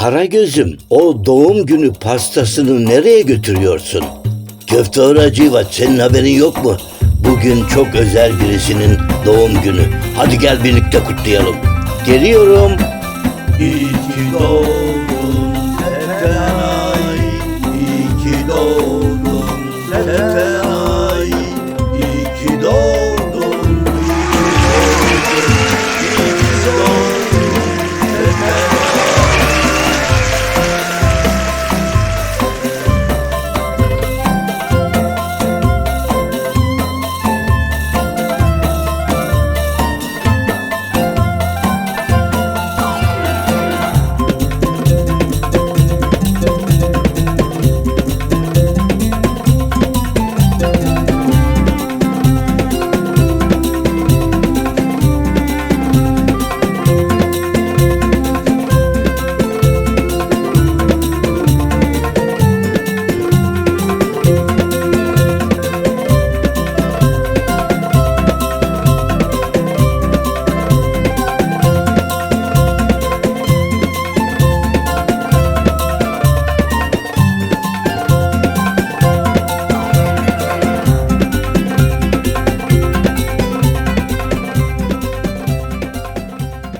Karagöz'üm o doğum günü pastasını nereye götürüyorsun? Köfte Horacivat senin haberin yok mu? Bugün çok özel birisinin doğum günü. Hadi gel birlikte kutlayalım. Geliyorum. İyi ki doğdun Seten Ay, iyi ki doğdun Seten